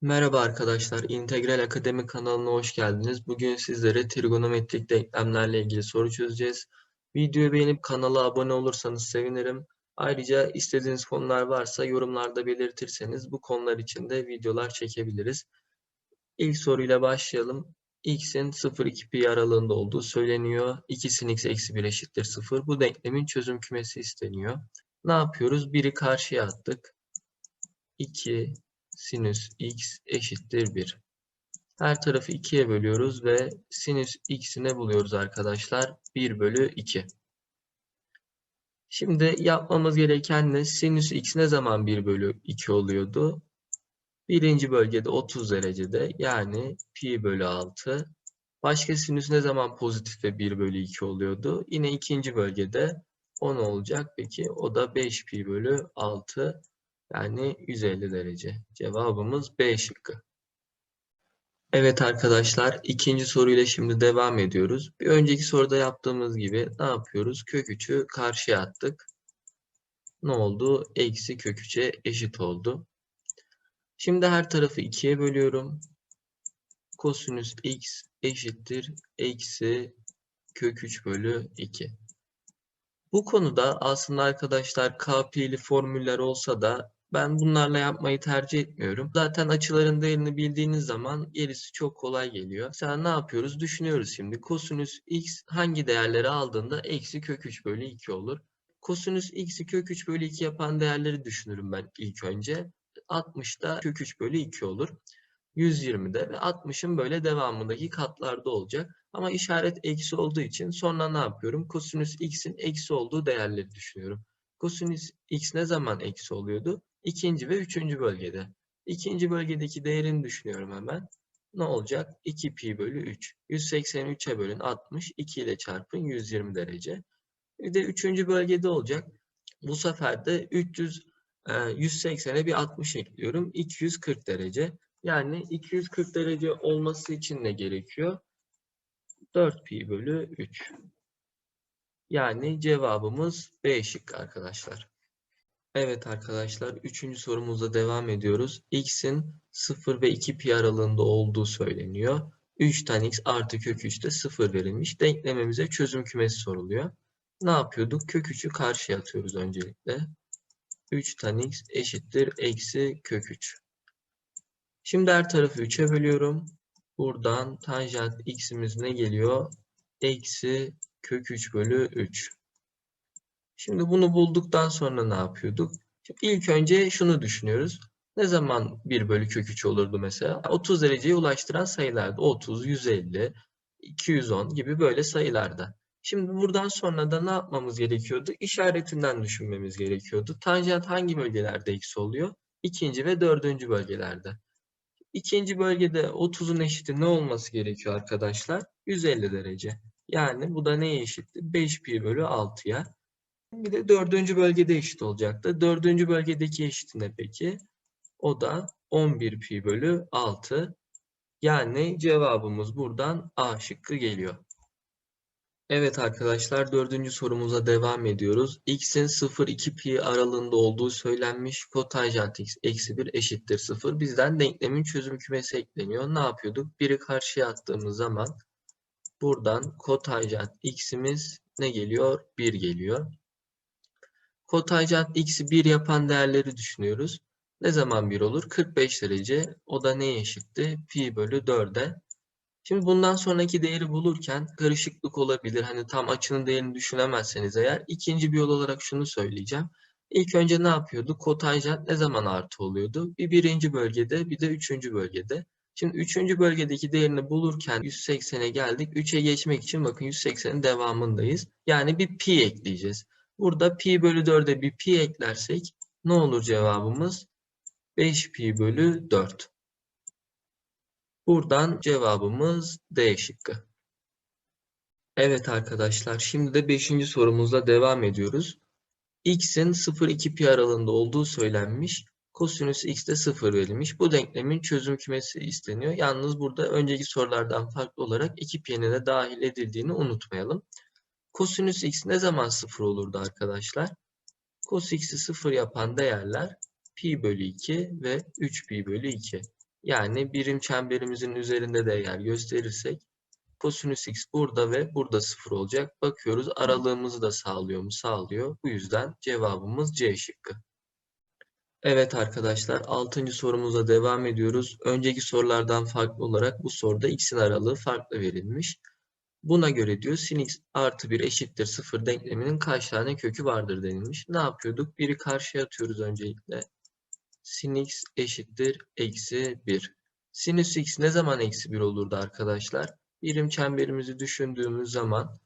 Merhaba arkadaşlar, İntegral Akademi kanalına hoş geldiniz. Bugün sizlere trigonometrik denklemlerle ilgili soru çözeceğiz. Videoyu beğenip kanala abone olursanız sevinirim. Ayrıca istediğiniz konular varsa yorumlarda belirtirseniz bu konular için de videolar çekebiliriz. İlk soruyla başlayalım. x'in 0-2 pi aralığında olduğu söyleniyor. 2 sin x eksi 1 eşittir 0. Bu denklemin çözüm kümesi isteniyor. Ne yapıyoruz? Biri karşıya attık. 2 sinüs x eşittir 1. Her tarafı 2'ye bölüyoruz ve sinüs x'i ne buluyoruz arkadaşlar? 1 bölü 2. Şimdi yapmamız gereken ne? Sinüs x ne zaman 1 bölü 2 oluyordu? Birinci bölgede 30 derecede yani pi bölü 6. Başka sinüs ne zaman pozitif ve 1 bölü 2 oluyordu? Yine ikinci bölgede 10 olacak. Peki o da 5 pi bölü 6. Yani 150 derece. Cevabımız B şıkkı. Evet arkadaşlar ikinci soruyla şimdi devam ediyoruz. Bir önceki soruda yaptığımız gibi ne yapıyoruz? Kök 3'ü karşıya attık. Ne oldu? Eksi kök 3'e eşit oldu. Şimdi her tarafı 2'ye bölüyorum. Kosinüs x eşittir. Eksi kök 3 bölü 2. Bu konuda aslında arkadaşlar KP'li formüller olsa da ben bunlarla yapmayı tercih etmiyorum. Zaten açıların değerini bildiğiniz zaman gerisi çok kolay geliyor. Mesela ne yapıyoruz? Düşünüyoruz şimdi. Kosinüs x hangi değerleri aldığında eksi kök 3 bölü 2 olur. Kosinüs x'i kök 3 bölü 2 yapan değerleri düşünürüm ben ilk önce. 60'da kök 3 bölü 2 olur. 120'de ve 60'ın böyle devamındaki katlarda olacak. Ama işaret eksi olduğu için sonra ne yapıyorum? Kosinüs x'in eksi olduğu değerleri düşünüyorum. Kosinüs x ne zaman eksi oluyordu? İkinci ve üçüncü bölgede. İkinci bölgedeki değerini düşünüyorum hemen. Ne olacak? 2 pi bölü 3. 183'e bölün 60. 2 ile çarpın 120 derece. Bir de üçüncü bölgede olacak. Bu sefer de 300 180'e bir 60 ekliyorum. 240 derece. Yani 240 derece olması için ne gerekiyor? 4 pi bölü 3. Yani cevabımız B şıkkı arkadaşlar. Evet arkadaşlar, üçüncü sorumuzla devam ediyoruz. x'in 0 ve 2 pi aralığında olduğu söyleniyor. 3 tane x artı kök 3'te 0 verilmiş. Denklememize çözüm kümesi soruluyor. Ne yapıyorduk? Kök 3'ü karşıya atıyoruz öncelikle. 3 tane x eşittir eksi kök 3. Şimdi her tarafı 3'e bölüyorum. Buradan tanjant x'imiz ne geliyor? Eksi kök 3 bölü 3. Şimdi bunu bulduktan sonra ne yapıyorduk? Şimdi ilk önce şunu düşünüyoruz. Ne zaman 1 bölü kök 3 olurdu mesela? 30 dereceye ulaştıran sayılardı. 30, 150, 210 gibi böyle sayılarda. Şimdi buradan sonra da ne yapmamız gerekiyordu? İşaretinden düşünmemiz gerekiyordu. Tanjant hangi bölgelerde eksi oluyor? İkinci ve dördüncü bölgelerde. İkinci bölgede 30'un eşiti ne olması gerekiyor arkadaşlar? 150 derece. Yani bu da neye eşitti? 5 pi bölü 6'ya. Bir de dördüncü bölgede eşit olacaktı. Dördüncü bölgedeki eşit ne peki? O da 11 pi bölü 6. Yani cevabımız buradan A şıkkı geliyor. Evet arkadaşlar dördüncü sorumuza devam ediyoruz. x'in 0-2 pi aralığında olduğu söylenmiş. Kotanjant x eksi 1 eşittir 0. Bizden denklemin çözüm kümesi ekleniyor. Ne yapıyorduk? Biri karşıya attığımız zaman buradan kotanjant x'imiz ne geliyor? 1 geliyor. Kotanjant x'i 1 yapan değerleri düşünüyoruz. Ne zaman 1 olur? 45 derece. O da neye eşitti? Pi bölü 4'e. Şimdi bundan sonraki değeri bulurken karışıklık olabilir. Hani tam açının değerini düşünemezseniz eğer ikinci bir yol olarak şunu söyleyeceğim. İlk önce ne yapıyorduk? Kotanjant ne zaman artı oluyordu? Bir birinci bölgede bir de üçüncü bölgede. Şimdi üçüncü bölgedeki değerini bulurken 180'e geldik. 3'e geçmek için bakın 180'in devamındayız. Yani bir pi ekleyeceğiz. Burada pi bölü 4'e bir pi eklersek ne olur cevabımız? 5 pi bölü 4. Buradan cevabımız D şıkkı. Evet arkadaşlar şimdi de 5. sorumuzla devam ediyoruz. x'in 0-2 pi aralığında olduğu söylenmiş. Kosinüs x de 0 verilmiş. Bu denklemin çözüm kümesi isteniyor. Yalnız burada önceki sorulardan farklı olarak 2 pi'nin de dahil edildiğini unutmayalım. Kosinüs x ne zaman 0 olurdu arkadaşlar? Cos x'i 0 yapan değerler pi bölü 2 ve 3 pi bölü 2. Yani birim çemberimizin üzerinde de eğer gösterirsek kosinüs x burada ve burada sıfır olacak. Bakıyoruz aralığımızı da sağlıyor mu? Sağlıyor. Bu yüzden cevabımız C şıkkı. Evet arkadaşlar 6. sorumuza devam ediyoruz. Önceki sorulardan farklı olarak bu soruda x'in aralığı farklı verilmiş. Buna göre diyor sin x artı 1 eşittir 0 denkleminin kaç tane kökü vardır denilmiş. Ne yapıyorduk? Biri karşıya atıyoruz öncelikle. Sin x eşittir eksi 1. Sinüs x ne zaman eksi 1 olurdu arkadaşlar? Birim çemberimizi düşündüğümüz zaman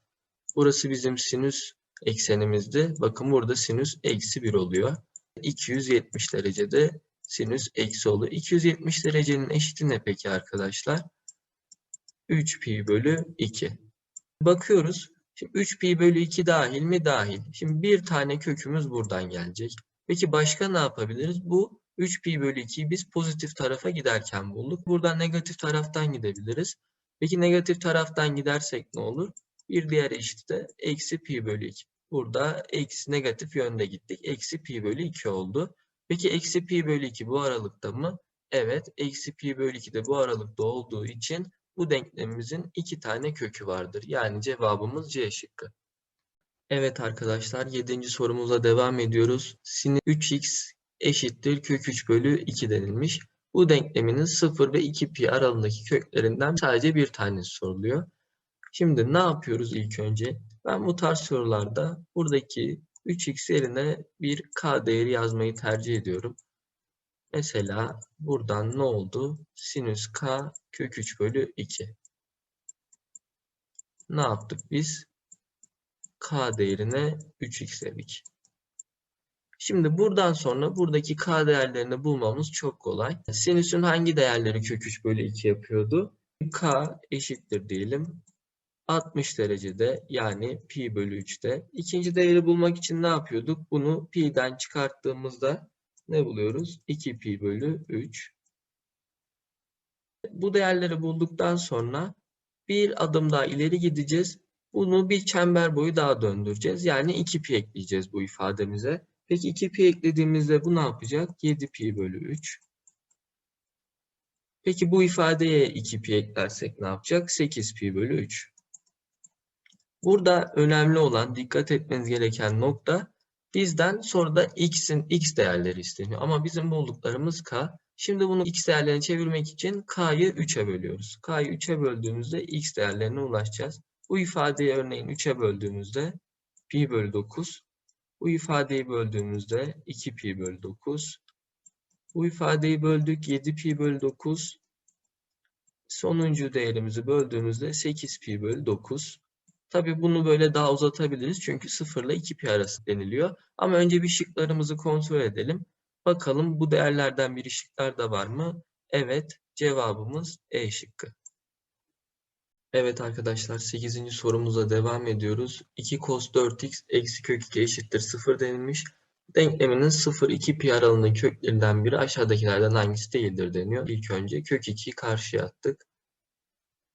burası bizim sinüs eksenimizdi. Bakın burada sinüs eksi 1 oluyor. 270 derecede sinüs eksi oluyor. 270 derecenin eşiti ne peki arkadaşlar? 3 pi bölü 2. Bakıyoruz. Şimdi 3 pi bölü 2 dahil mi? Dahil. Şimdi bir tane kökümüz buradan gelecek. Peki başka ne yapabiliriz? Bu 3 pi bölü 2'yi biz pozitif tarafa giderken bulduk. Buradan negatif taraftan gidebiliriz. Peki negatif taraftan gidersek ne olur? Bir diğer eşit de eksi pi bölü 2. Burada eksi negatif yönde gittik. Eksi pi bölü 2 oldu. Peki eksi pi bölü 2 bu aralıkta mı? Evet. Eksi pi bölü 2 de bu aralıkta olduğu için bu denklemimizin iki tane kökü vardır. Yani cevabımız C şıkkı. Evet arkadaşlar 7. sorumuza devam ediyoruz. Sin 3x eşittir kök 3 bölü 2 denilmiş. Bu denkleminin 0 ve 2 pi aralığındaki köklerinden sadece bir tanesi soruluyor. Şimdi ne yapıyoruz ilk önce? Ben bu tarz sorularda buradaki 3x yerine bir k değeri yazmayı tercih ediyorum. Mesela buradan ne oldu? Sinüs k kök 3 bölü 2. Ne yaptık biz? k değerine 3x dedik. Şimdi buradan sonra buradaki k değerlerini bulmamız çok kolay. Sinüsün hangi değerleri kök 3 bölü 2 yapıyordu? k eşittir diyelim. 60 derecede yani pi bölü 3'te. İkinci değeri bulmak için ne yapıyorduk? Bunu pi'den çıkarttığımızda ne buluyoruz? 2 pi bölü 3. Bu değerleri bulduktan sonra bir adım daha ileri gideceğiz. Bunu bir çember boyu daha döndüreceğiz. Yani 2 pi ekleyeceğiz bu ifademize. Peki 2 pi eklediğimizde bu ne yapacak? 7 pi bölü 3. Peki bu ifadeye 2 pi eklersek ne yapacak? 8 pi bölü 3. Burada önemli olan dikkat etmeniz gereken nokta bizden soruda x'in x değerleri isteniyor. Ama bizim bulduklarımız k. Şimdi bunu x değerlerine çevirmek için k'yı 3'e bölüyoruz. K'yı 3'e böldüğümüzde x değerlerine ulaşacağız. Bu ifadeyi örneğin 3'e böldüğümüzde pi bölü 9. Bu ifadeyi böldüğümüzde 2 pi bölü 9. Bu ifadeyi böldük 7 pi bölü 9. Sonuncu değerimizi böldüğümüzde 8 pi bölü 9. Tabii bunu böyle daha uzatabiliriz çünkü 0 ile 2 pi arası deniliyor. Ama önce bir şıklarımızı kontrol edelim. Bakalım bu değerlerden biri şıklarda var mı? Evet, cevabımız E şıkkı. Evet arkadaşlar 8. sorumuza devam ediyoruz. 2 cos 4x eksi kök 2 eşittir 0 denilmiş. Denkleminin 0-2 pi aralığındaki köklerinden biri aşağıdakilerden hangisi değildir deniyor. İlk önce kök 2'yi karşıya attık.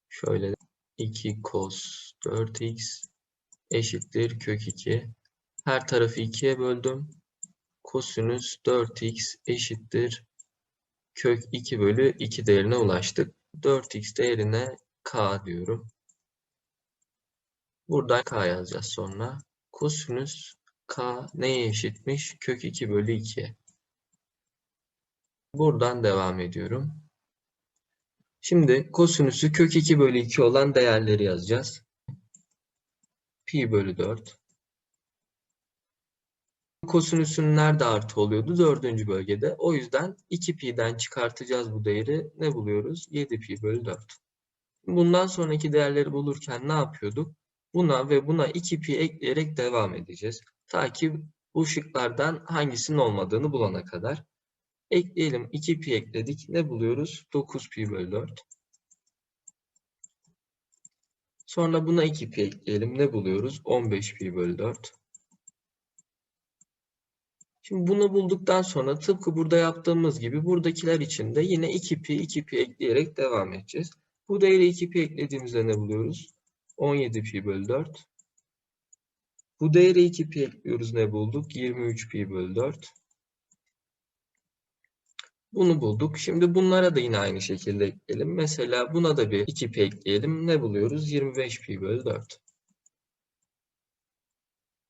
Şöyle 2 cos 4x eşittir kök 2. Her tarafı 2'ye böldüm. Kosinüs 4x eşittir kök 2 bölü 2 değerine ulaştık. 4x değerine k diyorum. Buradan k yazacağız sonra. Kosinüs k neye eşitmiş? Kök 2 bölü 2. Buradan devam ediyorum. Şimdi kosinüsü kök 2 bölü 2 olan değerleri yazacağız. Pi bölü 4. Kosinüsün nerede artı oluyordu? Dördüncü bölgede. O yüzden 2 pi'den çıkartacağız bu değeri. Ne buluyoruz? 7 pi bölü 4. Bundan sonraki değerleri bulurken ne yapıyorduk? Buna ve buna 2 pi ekleyerek devam edeceğiz. Ta ki bu şıklardan hangisinin olmadığını bulana kadar. Ekleyelim. 2 pi ekledik. Ne buluyoruz? 9 pi bölü 4. Sonra buna 2 pi ekleyelim. Ne buluyoruz? 15 pi bölü 4. Şimdi bunu bulduktan sonra tıpkı burada yaptığımız gibi buradakiler için de yine 2 pi 2 pi ekleyerek devam edeceğiz. Bu değeri 2 pi eklediğimizde ne buluyoruz? 17 pi bölü 4. Bu değeri 2 pi ekliyoruz ne bulduk? 23 pi bölü 4. Bunu bulduk. Şimdi bunlara da yine aynı şekilde ekleyelim. Mesela buna da bir 2 pi ekleyelim. Ne buluyoruz? 25 pi bölü 4.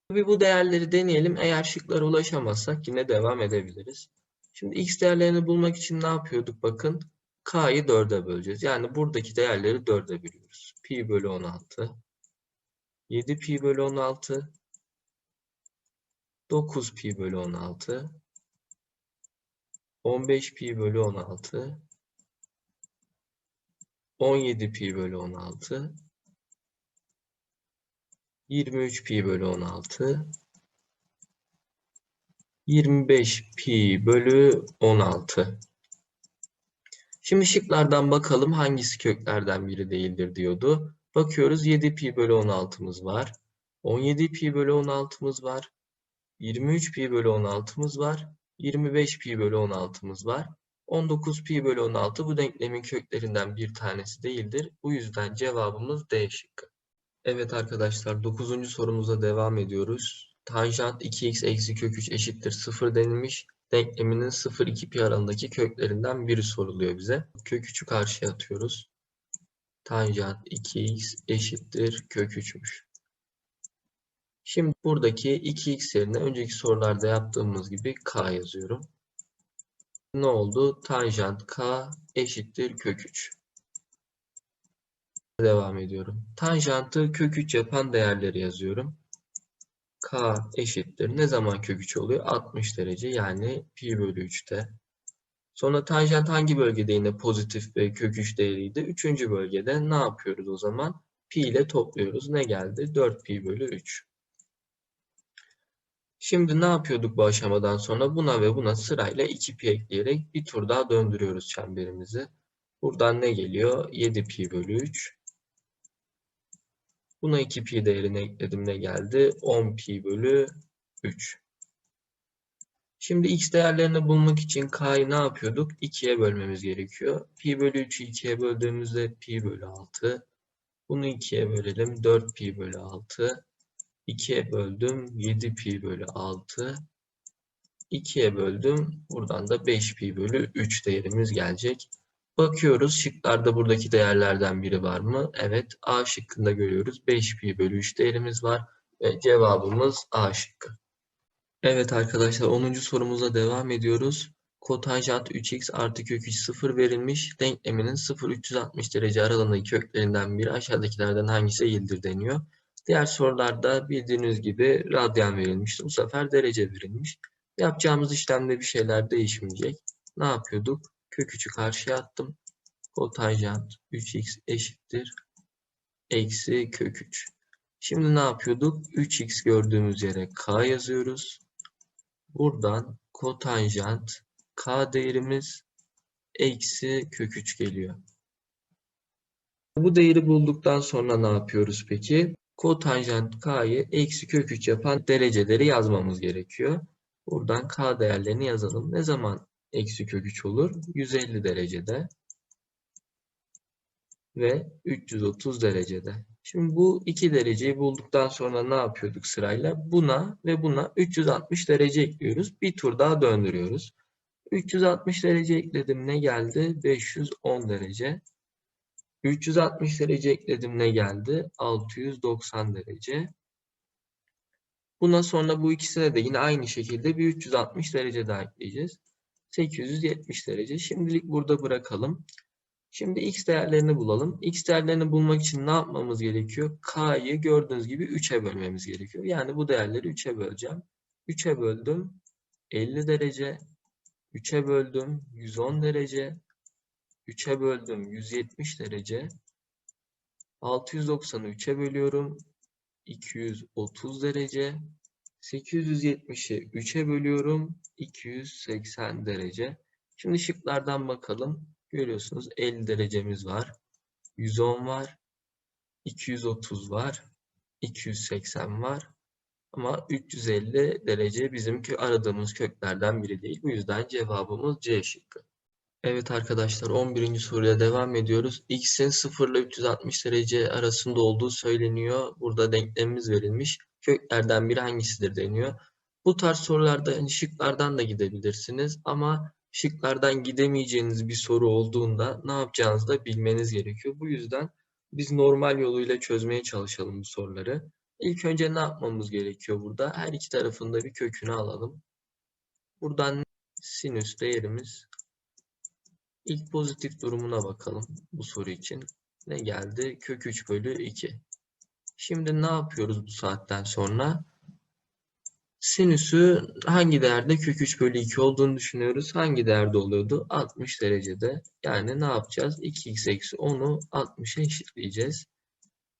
Tabii bu değerleri deneyelim. Eğer şıklara ulaşamazsak yine devam edebiliriz. Şimdi x değerlerini bulmak için ne yapıyorduk? Bakın k'yı 4'e böleceğiz. Yani buradaki değerleri 4'e bölüyoruz. Pi bölü 16. 7 pi bölü 16. 9 pi bölü 16. 15 pi bölü 16. 17 pi bölü 16. 23 pi bölü 16. 25 pi bölü 16. Şimdi şıklardan bakalım hangisi köklerden biri değildir diyordu. Bakıyoruz 7 pi bölü 16'mız var. 17 pi bölü 16'mız var. 23 pi bölü 16'mız var. 25 pi bölü 16'mız var. 19 pi bölü 16 bu denklemin köklerinden bir tanesi değildir. Bu yüzden cevabımız D şıkkı. Evet arkadaşlar 9. sorumuza devam ediyoruz. Tanjant 2x eksi kök 3 eşittir 0 denilmiş. Denkleminin 0-2 pi aralığındaki köklerinden biri soruluyor bize. Kök 3'ü karşıya atıyoruz. Tanjant 2x eşittir kök 3'müş. Şimdi buradaki 2x yerine önceki sorularda yaptığımız gibi k yazıyorum. Ne oldu? Tanjant k eşittir kök 3. Devam ediyorum. Tanjantı kök 3 yapan değerleri yazıyorum. K eşittir. Ne zaman kök 3 oluyor? 60 derece yani pi bölü 3'te. Sonra tanjant hangi bölgede yine pozitif ve kök 3 değeriydi? Üçüncü bölgede ne yapıyoruz o zaman? Pi ile topluyoruz. Ne geldi? 4 pi bölü 3. Şimdi ne yapıyorduk bu aşamadan sonra? Buna ve buna sırayla 2 pi ekleyerek bir tur daha döndürüyoruz çemberimizi. Buradan ne geliyor? 7 pi bölü 3. Buna 2 pi değerini ekledim ne geldi? 10 pi bölü 3. Şimdi x değerlerini bulmak için k'yı ne yapıyorduk? 2'ye bölmemiz gerekiyor. Pi bölü 3'ü 2'ye böldüğümüzde pi bölü 6. Bunu 2'ye bölelim. 4 pi bölü 6. 2'ye böldüm. 7 pi bölü 6. 2'ye böldüm. Buradan da 5 pi bölü 3 değerimiz gelecek. Bakıyoruz şıklarda buradaki değerlerden biri var mı? Evet A şıkkında görüyoruz. 5 pi bölü 3 değerimiz var. Ve cevabımız A şıkkı. Evet arkadaşlar 10. sorumuza devam ediyoruz. Kotanjant 3x artı kök 3 0 verilmiş. Denkleminin 0-360 derece aralığındaki köklerinden biri aşağıdakilerden hangisi değildir deniyor. Diğer sorularda bildiğiniz gibi radyan verilmişti. Bu sefer derece verilmiş. Yapacağımız işlemde bir şeyler değişmeyecek. Ne yapıyorduk? Kök 3'ü karşıya attım. Kotanjant 3x eşittir. Eksi kök 3. Şimdi ne yapıyorduk? 3x gördüğümüz yere k yazıyoruz. Buradan kotanjant k değerimiz eksi kök 3 geliyor. Bu değeri bulduktan sonra ne yapıyoruz peki? Kotanjant k'yı eksi kök 3 yapan dereceleri yazmamız gerekiyor. Buradan k değerlerini yazalım. Ne zaman eksi kök 3 olur? 150 derecede ve 330 derecede. Şimdi bu iki dereceyi bulduktan sonra ne yapıyorduk sırayla? Buna ve buna 360 derece ekliyoruz. Bir tur daha döndürüyoruz. 360 derece ekledim ne geldi? 510 derece. 360 derece ekledim ne geldi? 690 derece. Buna sonra bu ikisine de yine aynı şekilde bir 360 derece daha ekleyeceğiz. 870 derece. Şimdilik burada bırakalım. Şimdi x değerlerini bulalım. x değerlerini bulmak için ne yapmamız gerekiyor? k'yı gördüğünüz gibi 3'e bölmemiz gerekiyor. Yani bu değerleri 3'e böleceğim. 3'e böldüm 50 derece. 3'e böldüm 110 derece. 3'e böldüm 170 derece. 690'ı 3'e bölüyorum. 230 derece. 870'i 3'e bölüyorum. 280 derece. Şimdi şıklardan bakalım. Görüyorsunuz 50 derecemiz var. 110 var. 230 var. 280 var. Ama 350 derece bizim aradığımız köklerden biri değil. Bu yüzden cevabımız C şıkkı. Evet arkadaşlar 11. soruya devam ediyoruz. X'in 0 ile 360 derece arasında olduğu söyleniyor. Burada denklemimiz verilmiş. Köklerden biri hangisidir deniyor. Bu tarz sorularda yani şıklardan da gidebilirsiniz ama şıklardan gidemeyeceğiniz bir soru olduğunda ne yapacağınızı da bilmeniz gerekiyor. Bu yüzden biz normal yoluyla çözmeye çalışalım bu soruları. İlk önce ne yapmamız gerekiyor burada? Her iki tarafında bir kökünü alalım. Buradan sinüs değerimiz ilk pozitif durumuna bakalım bu soru için. Ne geldi? Kök 3 bölü 2. Şimdi ne yapıyoruz bu saatten sonra? Sinüsü hangi değerde kök 3 bölü 2 olduğunu düşünüyoruz. Hangi değerde oluyordu? 60 derecede. Yani ne yapacağız? 2x eksi 10'u 60'a eşitleyeceğiz.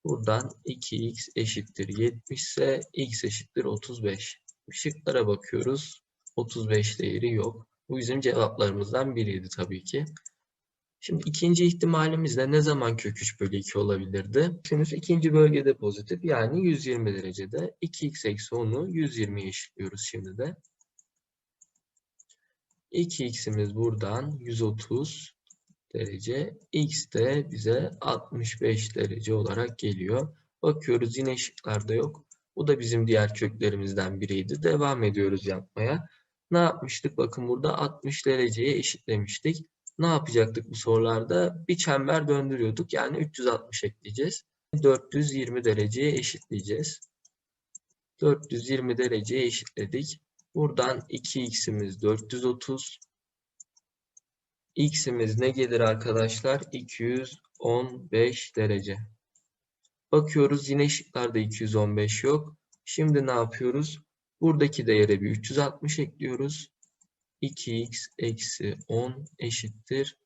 Buradan 2x eşittir 70 ise x eşittir 35. Şıklara bakıyoruz. 35 değeri yok. Bu bizim cevaplarımızdan biriydi tabii ki. Şimdi ikinci ihtimalimizde ne zaman kök 3 bölü 2 olabilirdi? Sinüs ikinci bölgede pozitif yani 120 derecede. 2x eksi 10'u 120'ye eşitliyoruz şimdi de. 2x'imiz buradan 130 derece. X de bize 65 derece olarak geliyor. Bakıyoruz yine şıklarda yok. Bu da bizim diğer köklerimizden biriydi. Devam ediyoruz yapmaya. Ne yapmıştık? Bakın burada 60 dereceye eşitlemiştik ne yapacaktık bu sorularda? Bir çember döndürüyorduk. Yani 360 ekleyeceğiz. 420 dereceye eşitleyeceğiz. 420 dereceye eşitledik. Buradan 2x'imiz 430. x'imiz ne gelir arkadaşlar? 215 derece. Bakıyoruz yine şıklarda 215 yok. Şimdi ne yapıyoruz? Buradaki değere bir 360 ekliyoruz. 2x eksi 10 eşittir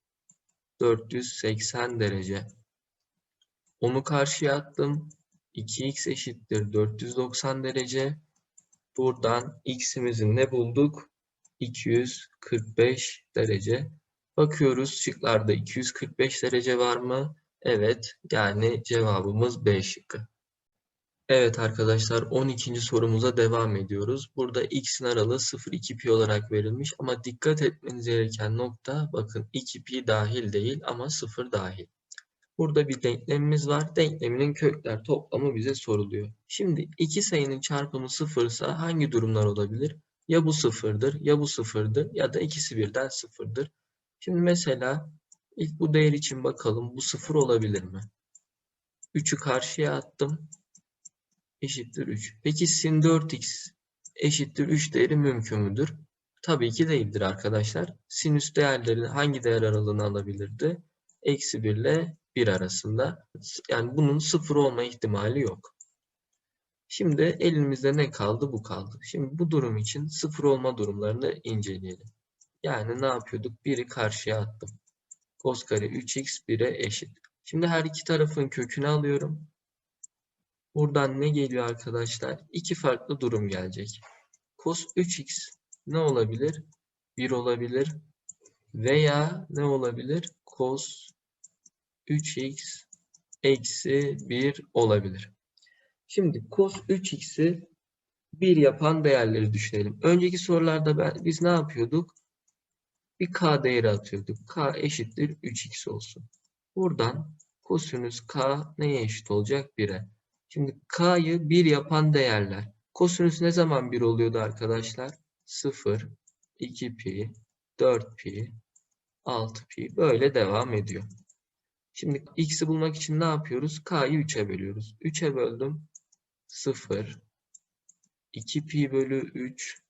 480 derece. Onu karşıya attım. 2x eşittir 490 derece. Buradan x'imizi ne bulduk? 245 derece. Bakıyoruz şıklarda 245 derece var mı? Evet. Yani cevabımız B şıkkı. Evet arkadaşlar 12. sorumuza devam ediyoruz. Burada x'in aralığı 0-2 pi olarak verilmiş ama dikkat etmeniz gereken nokta bakın 2 pi dahil değil ama 0 dahil. Burada bir denklemimiz var. Denkleminin kökler toplamı bize soruluyor. Şimdi iki sayının çarpımı 0 ise hangi durumlar olabilir? Ya bu sıfırdır, ya bu sıfırdır ya da ikisi birden sıfırdır. Şimdi mesela ilk bu değer için bakalım bu sıfır olabilir mi? 3'ü karşıya attım eşittir 3. Peki sin 4x eşittir 3 değeri mümkün müdür? Tabii ki değildir arkadaşlar. Sinüs değerleri hangi değer aralığını alabilirdi? Eksi 1 ile 1 arasında. Yani bunun 0 olma ihtimali yok. Şimdi elimizde ne kaldı? Bu kaldı. Şimdi bu durum için 0 olma durumlarını inceleyelim. Yani ne yapıyorduk? 1'i karşıya attım. Cos kare 3x 1'e eşit. Şimdi her iki tarafın kökünü alıyorum. Buradan ne geliyor arkadaşlar? İki farklı durum gelecek. Cos 3x ne olabilir? 1 olabilir. Veya ne olabilir? Cos 3x eksi 1 olabilir. Şimdi cos 3x'i 1 yapan değerleri düşünelim. Önceki sorularda ben, biz ne yapıyorduk? Bir k değeri atıyorduk. k eşittir 3x olsun. Buradan kosinüs k neye eşit olacak? 1'e. Şimdi k'yı 1 yapan değerler. Kosinüs ne zaman 1 oluyordu arkadaşlar? 0, 2 pi, 4 pi, 6 pi böyle devam ediyor. Şimdi x'i bulmak için ne yapıyoruz? k'yı 3'e bölüyoruz. 3'e böldüm. 0, 2 pi bölü 3,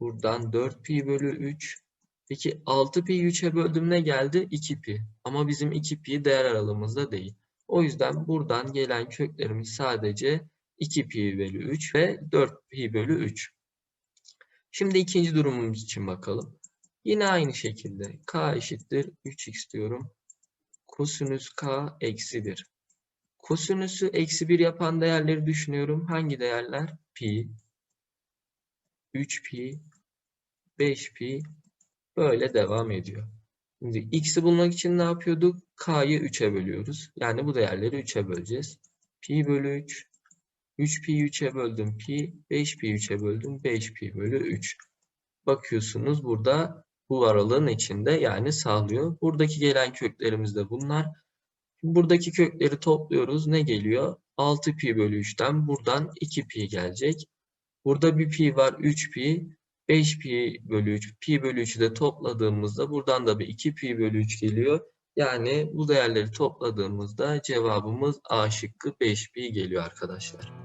buradan 4 pi bölü 3. Peki 6 pi 3'e böldüm ne geldi? 2 pi. Ama bizim 2 pi değer aralığımızda değil. O yüzden buradan gelen köklerimiz sadece 2 pi bölü 3 ve 4 pi bölü 3. Şimdi ikinci durumumuz için bakalım. Yine aynı şekilde k eşittir 3x diyorum. Kosinüs k eksi 1. Kosinüsü eksi 1 yapan değerleri düşünüyorum. Hangi değerler? Pi, 3 pi, 5 pi böyle devam ediyor. Şimdi x'i bulmak için ne yapıyorduk? k'yı 3'e bölüyoruz. Yani bu değerleri 3'e böleceğiz. pi bölü 3. 3 pi 3'e böldüm pi. 5 pi 3'e böldüm 5 pi bölü 3. Bakıyorsunuz burada bu aralığın içinde yani sağlıyor. Buradaki gelen köklerimiz de bunlar. Buradaki kökleri topluyoruz. Ne geliyor? 6 pi bölü 3'ten buradan 2 pi gelecek. Burada bir pi var 3 pi. 5 pi bölü 3, pi bölü 3'ü de topladığımızda buradan da bir 2 pi bölü 3 geliyor. Yani bu değerleri topladığımızda cevabımız A şıkkı 5 pi geliyor arkadaşlar.